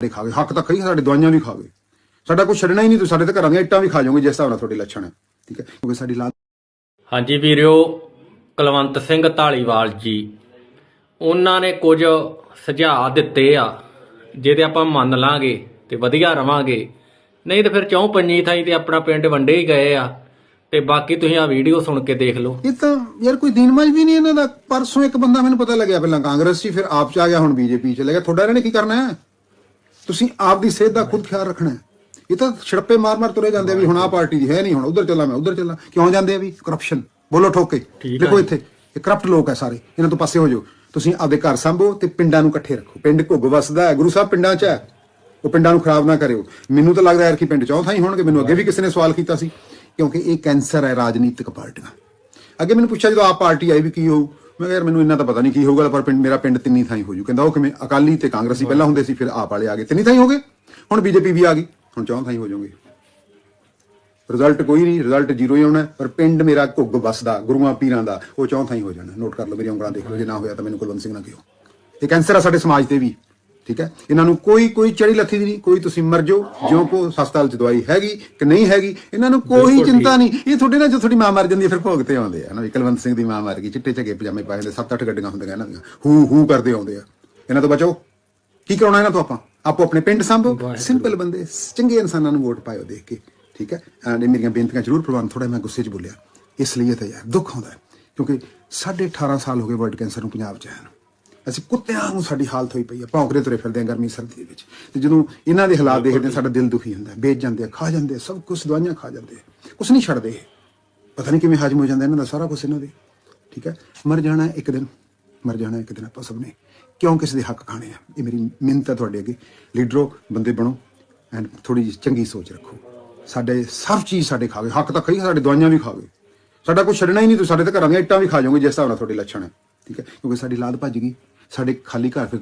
ਸਾਡੇ ਖਾ ਗਏ ਹੱਕ ਤਾਂ ਕਈ ਸਾਡੇ ਦਵਾਈਆਂ ਵੀ ਖਾ ਗਏ ਸਾਡਾ ਕੁਝ ਛੱਡਣਾ ਹੀ ਨਹੀਂ ਤੁਸੀਂ ਸਾਡੇ ਤੇ ਘਰਾਂ ਦੀਆਂ ਇੱਟਾਂ ਵੀ ਖਾ ਜਾਓਗੇ ਜਿਸ ਹਿਸਾਬ ਨਾਲ ਤੁਹਾਡੇ ਲੱਛਣ ਹੈ। ਠੀਕ ਹੈ? ਕਿਉਂਕਿ ਸਾਡੀ ਲਾਲ ਹਾਂਜੀ ਵੀਰਿਓ ਕੁਲਵੰਤ ਸਿੰਘ ਢਾਲੀਵਾਲ ਜੀ ਉਹਨਾਂ ਨੇ ਕੁਝ ਸੁਝਾਅ ਦਿੱਤੇ ਆ ਜਿਹਦੇ ਆਪਾਂ ਮੰਨ ਲਾਂਗੇ ਤੇ ਵਧੀਆ ਰਵਾਂਗੇ। ਨਹੀਂ ਤੇ ਫਿਰ ਚੌਂ ਪੰਜੀ ਥਾਈ ਤੇ ਆਪਣਾ ਪਿੰਡ ਵੰਡੇ ਹੀ ਗਏ ਆ ਤੇ ਬਾਕੀ ਤੁਸੀਂ ਆ ਵੀਡੀਓ ਸੁਣ ਕੇ ਦੇਖ ਲਓ। ਇਹ ਤਾਂ ਯਾਰ ਕੋਈ ਦੀਨਮਾਜ ਵੀ ਨਹੀਂ ਇਹਨਾਂ ਦਾ। ਪਰਸੋਂ ਇੱਕ ਬੰਦਾ ਮੈਨੂੰ ਪਤਾ ਲੱਗਿਆ ਪਹਿਲਾਂ ਕਾਂਗਰਸ ਸੀ ਫਿਰ ਆਪ ਚ ਆ ਗਿਆ ਹੁਣ ਬੀਜੇਪੀ ਚ ਲੱਗਿਆ। ਤੁਹਾਡਾ ਇਹਨਾਂ ਨੇ ਕੀ ਕਰਨਾ ਹੈ? ਤੁਸੀਂ ਆਪ ਦੀ ਸਿਹਤ ਦਾ ਖੁਦ ਖਿਆਲ ਰੱਖਣਾ ਹੈ। ਇਹ ਤਾਂ ਛੜਪੇ ਮਾਰ ਮਾਰ ਤੁਰੇ ਜਾਂਦੇ ਆ ਵੀ ਹੁਣ ਆਹ ਪਾਰਟੀ ਦੀ ਹੈ ਨਹੀਂ ਹੁਣ ਉਧਰ ਚੱਲਾਂ ਮੈਂ ਉਧਰ ਚੱਲਾਂ। ਕਿਉਂ ਜਾਂਦੇ ਆ ਵੀ? ਕਰਪਸ਼ਨ ਬੋਲੋ ਠੋਕੇ। ਆ ਦੇਖੋ। ਇੱਥੇ ਇਹ ਕਰਪਟ ਲੋਕ ਹੈ ਸਾਰੇ। ਇਹਨਾਂ ਤੋਂ ਪਾਸੇ ਹੋ ਜਾਓ। ਤੁਸੀਂ ਆਪਦੇ ਘਰ ਸੰਭੋ ਤੇ ਪਿੰਡਾਂ ਨੂੰ ਇਕੱਠੇ ਰੱਖੋ। ਪਿੰਡ ਘੁੱਗ ਵਸਦਾ ਹੈ। ਗੁਰੂ ਸਾਹਿਬ ਪਿੰਡਾਂ 'ਚ ਹੈ। ਉਹ ਪਿੰਡਾਂ ਨੂੰ ਖਰਾਬ ਨਾ ਕਰਿਓ। ਮੈਨੂੰ ਤਾਂ ਲੱਗਦਾ ਯਾਰ ਕਿ ਪਿੰਡ ਚੌਥਾ ਹੀ ਹੋਣਗੇ। ਮੈਨੂੰ ਅੱਗੇ ਵੀ ਕਿਸੇ ਨੇ ਸਵਾਲ ਕੀਤਾ ਸੀ। ਕਿਉਂਕਿ ਇਹ ਕੈਂਸਰ ਹੈ ਰਾਜਨੀਤਿਕ ਪਾਰਟੀਆਂ। ਅੱਗੇ ਮੈਨੂੰ ਪੁੱਛਿਆ ਜਦੋਂ ਆਪ ਪਾਰਟੀ ਆਈ ਵੀ ਕੀ ਹੋਊ? ਮੈਂ ਕਿਹਾ ਯਾਰ ਮੈਨੂੰ ਇੰਨਾ ਤਾਂ ਪਤਾ ਨਹੀਂ ਕੀ ਹੋਊਗਾ ਪਰ ਪਿੰਡ ਮੇਰਾ ਪਿੰਡ ਤਿੰਨੀ ਥਾਈ ਹੋ ਜੂ। ਕਹਿੰਦਾ ਉਹ ਕਿਵੇਂ ਅਕਾਲੀ ਤੇ ਕਾਂਗਰਸੀ ਪਹਿਲਾਂ ਹੁੰਦੇ ਸੀ ਫਿਰ ਆਪ ਵਾਲੇ ਆ ਗਏ। ਤਿੰਨੀ ਥਾਈ ਹੋ ਗਏ? ਹੁਣ ਬੀਜੇਪੀ ਵੀ ਆ ਗਈ। ਹੁਣ ਚੌਂ ਥਾਈ ਹੋ ਜਾਓਗੇ। ਰਿਜ਼ਲਟ ਕੋਈ ਨਹੀਂ ਰਿਜ਼ਲਟ ਜ਼ੀਰੋ ਹੀ ਆਉਣਾ ਪਰ ਪਿੰਡ ਮੇਰਾ ਘੁੱਗ ਵਸਦਾ ਗੁਰੂਆਂ ਪੀਰਾਂ ਦਾ ਉਹ ਚੌਂ ਥਾਈ ਹੋ ਜਾਣਾ। ਨੋਟ ਕਰ ਲਓ ਮੇਰੀ ਉਂਗਲਾਂ ਦੇਖ ਲਓ ਜੇ ਨਾ ਹੋਇਆ ਤਾਂ ਮੈਨੂੰ ਕੁਲਵੰਤ ਸਿੰਘ ਨਾ ਕਿਹੋ। ਇਹ ਕੈਂਸਰ ਆ ਸਾਡੇ ਸਮਾਜ ਤੇ ਵੀ। ਠੀਕ ਹੈ? ਇਹਨਾਂ ਨੂੰ ਕੋਈ ਕੋਈ ਚੜੀ ਲੱਥੀ ਦੀ ਨਹੀਂ ਕੋਈ ਤੁਸੀਂ ਮਰ ਜਾਓ ਜਿਉਂ ਕੋ ਹਸਪਤਾਲ ਚ ਦਵਾਈ ਹੈਗੀ ਕਿ ਨਹੀਂ ਹੈਗੀ ਇਹਨਾਂ ਨੂੰ ਕੋਈ ਚਿੰਤਾ ਨਹੀਂ। ਇਹ ਤੁਹਾਡੇ ਨਾਲ ਜੋ ਤੁਹਾਡੀ ਮਾਂ ਮਰ ਜਾਂਦੀ ਹੈ ਫਿਰ ਭੋਗ ਤੇ ਆਉਂਦੇ ਆ ਨਾ ਵੀ ਕੁਲਵੰਤ ਸਿੰਘ ਦੀ ਮਾਂ ਮਰ ਗਈ ਚਿੱਟੇ ਝੱਗੇ ਪਜਾਮੇ ਪਾਏ ਹੁੰਦੇ ਸੱਤ ਅੱਠ ਗੱਡੀਆਂ ਹੁੰਦੀਆਂ ਇਹਨਾਂ ਦੀਆਂ ਹੂ ਹੂ ਕਰਦੇ ਆਉਂਦੇ ਆ। ਇਹਨਾਂ ਤੋਂ ਬਚੋ। ਕੀ ਕਰਾਉਣਾ ਇਹਨਾਂ ਤੋਂ ਆਪਾਂ? ਆਪੋ ਆਪਣੇ ਪਿੰਡ ਸੰਭੋ। ਸਿੰਪਲ ਬੰਦੇ ਚੰਗੇ ਇਨਸਾਨਾਂ ਨੂੰ ਵੋਟ ਪਾਇਓ ਦੇਖ ਕੇ ਠੀਕ ਹੈ? ਐਂਡ ਮੇਰੀਆਂ ਬੇਨਤੀਆਂ ਜ਼ਰੂਰ ਪ੍ਰਵਾਨ ਥੋੜਾ ਮੈਂ ਗੁੱਸੇ 'ਚ ਬੋਲਿਆ। ਇਸ ਲਈ ਇਹ ਤਾਂ ਯਾਰ ਦੁੱਖ ਹੁੰਦਾ ਹੈ ਕਿਉਂਕਿ ਸਾਢੇ 18 ਸਾਲ ਹੋ ਗਏ ਵਰਲਡ ਕੈਂਸਰ ਨੂੰ ਪੰਜਾਬ 'ਚ ਆਇਆ ਨੂੰ। ਅਸੀਂ ਕੁੱਤਿਆਂ ਨੂੰ ਸਾਡੀ ਹਾਲਤ ਹੋਈ ਪਈ ਹੈ ਭੌਂਕਦੇ ਤੁਰੇ ਫਿਰਦੇ ਹਾਂ ਗਰਮੀ ਸਰਦੀ ਦੇ ਵਿੱਚ। ਤੇ ਜਦੋਂ ਇਹਨਾਂ ਦੇ ਹਾਲਾਤ ਦੇਖਦੇ ਹਾਂ, ਸਾਡਾ ਦਿਲ ਦੁਖੀ ਹੁੰਦਾ। ਵੇਚ ਜਾਂਦੇ ਆ ਖਾ ਜਾਂਦੇ ਆ ਸਭ ਕੁਝ ਦਵਾਈਆਂ ਖਾ ਜਾਂਦੇ ਆ। ਕੁਝ ਨਹੀਂ ਛੱਡਦੇ ਇਹ। ਪਤਾ ਨਹੀਂ ਕਿਵੇਂ ਹਜਮ ਹੋ ਜਾਂਦਾ ਇਹਨਾਂ ਦਾ ਸਾਰਾ ਕੁਝ ਇਹਨਾਂ ਦੇ। ਠੀਕ ਹੈ? ਮਰ ਜਾਣਾ ਹੈ ਇੱਕ ਦਿਨ ਮਰ ਜਾਣਾ ਹੈ ਇੱਕ ਦਿਨ ਆਪਾਂ ਸਭ ਨੇ। ਕਿਉਂ ਕਿਸੇ ਦੇ ਹੱਕ ਖਾਣੇ ਆ? ਇਹ ਮੇਰੀ ਮਿਹਨਤ ਹੈ ਤੁਹਾਡੇ ਅੱਗੇ। ਲੀਡਰੋ ਬੰਦੇ ਬਣੋ ਐਂਡ ਥੋੜੀ ਜਿਹੀ ਚੰਗੀ ਸੋਚ ਰੱਖੋ। ਸਾਡੇ ਸਭ ਚੀਜ਼ ਸਾਡੇ ਖਾ ਗਏ ਹੱਕ ਤਾਂ ਕਈ ਸਾਡੇ ਦਵਾਈਆਂ ਵੀ ਖਾ ਗਏ ਸਾਡਾ ਕੁਝ ਛੱਡਣਾ ਹੀ ਨਹੀਂ ਤੁਸੀਂ ਸਾਡੇ ਤੇ ਘਰਾਂ ਦੀਆਂ ਇੱਟਾਂ ਵੀ ਖਾ ਜਾਓਗੇ ਜਿਸ ਹਿਸਾਬ ਨਾਲ ਤੁਹਾਡੇ ਲੱਛਣ ਹੈ ਠੀਕ ਹੈ? ਕਿਉਂਕਿ ਸਾਡੀ ਲਾਦ ਭੱਜ ਗਈ। ਸਾਡੇ ਖਾਲੀ ਘਰ ਫਿਰ